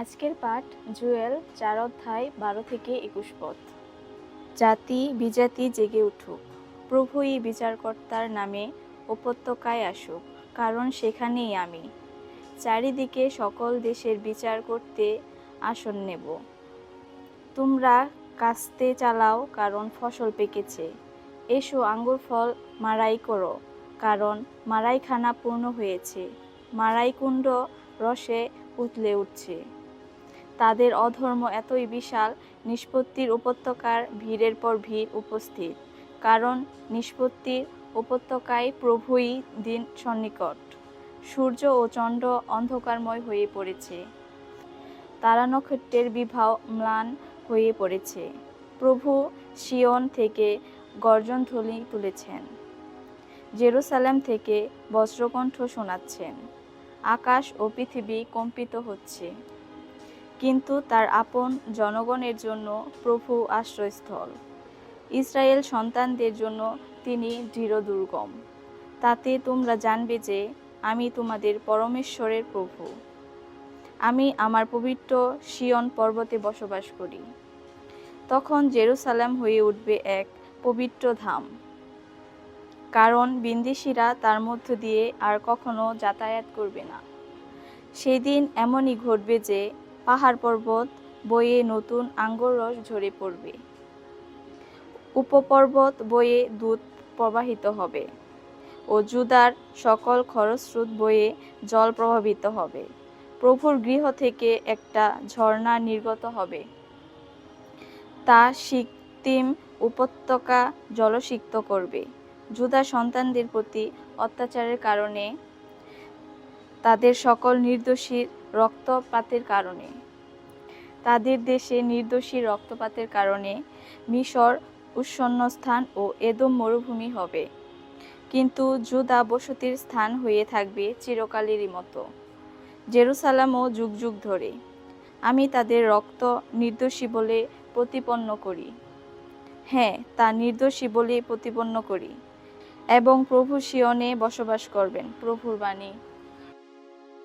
আজকের পাঠ জুয়েল চার অধ্যায় বারো থেকে একুশ পদ। জাতি বিজাতি জেগে উঠুক, প্রভুই বিচারকর্তার নামে উপত্যকায় আসুক, কারণ সেখানেই আমি। চারিদিকে সকল দেশের বিচার করতে আসন নেব। তোমরা কাস্তে চালাও, কারণ ফসল পেকেছে। এসো, আঙ্গুর ফল মারাই করো, কারণ মারাইখানা পূর্ণ হয়েছে। মারাই কুণ্ড রসে উতলে উঠছে। তাদের অধর্ম এতই বিশাল, নিষ্পত্তির উপত্যকার ভিড়ের পর ভিড় উপস্থিত। কারণ নিষ্পত্তির উপত্যকায় প্রভুই দিন সন্নিকট। সূর্য ও চন্দ্র অন্ধকারময় হয়ে পড়েছে। তারা নক্ষত্রের বিবাহ ম্লান হয়ে পড়েছে। প্রভু শিয়ন থেকে গর্জনধ্বনি তুলেছেন। জেরুসালেম থেকে বজ্রকণ্ঠ শোনাচ্ছেন। আকাশ ও পৃথিবী কম্পিত হচ্ছে। কিন্তু তার আপন জনগণের জন্য প্রভু আশ্রয়স্থল। ইসরায়েল সন্তানদের জন্য তিনি দৃঢ় দুর্গম। তাতে তোমরা জানবে যে আমি তোমাদের পরমেশ্বরের প্রভু। আমি আমার পবিত্র শিয়ন পর্বতে বসবাস করি। তখন জেরুসালাম হয়ে উঠবে এক পবিত্র ধাম। কারণ বিন্দেশিরা তার মধ্য দিয়ে আর কখনো যাতায়াত করবে না। সেদিন এমনই ঘটবে যে পাহাড় পর্বত বয়ে নতুন আঙ্গুর ঝরে পড়বে। উপপর্বত বয়ে দুধ প্রবাহিত হবে ও জুদার সকল খরস্রোত বয়ে জল প্রভাবিত হবে। প্রভুর গৃহ থেকে একটা ঝর্ণা নির্গত হবে। তা সিক্তিম উপত্যকা জলসিক্ত করবে। জুদা সন্তানদের প্রতি অত্যাচারের কারণে তাদের সকল নির্দোষীর রক্তপাতের কারণে। তাদের দেশে নির্দোষী রক্তপাতের কারণে মিশর উৎসন্নস্থান ও এদম মরুভূমি হবে। কিন্তু জুদা বসতির স্থান হয়ে থাকবে চিরকালেরই মতো। জেরুসালামও যুগ যুগ ধরে। আমি তাদের রক্ত নির্দোষী বলে প্রতিপন্ন করি। হ্যাঁ তা নির্দোষী বলে প্রতিপন্ন করি। এবং প্রভু শিয়নে বসবাস করবেন, প্রভুর বাণী।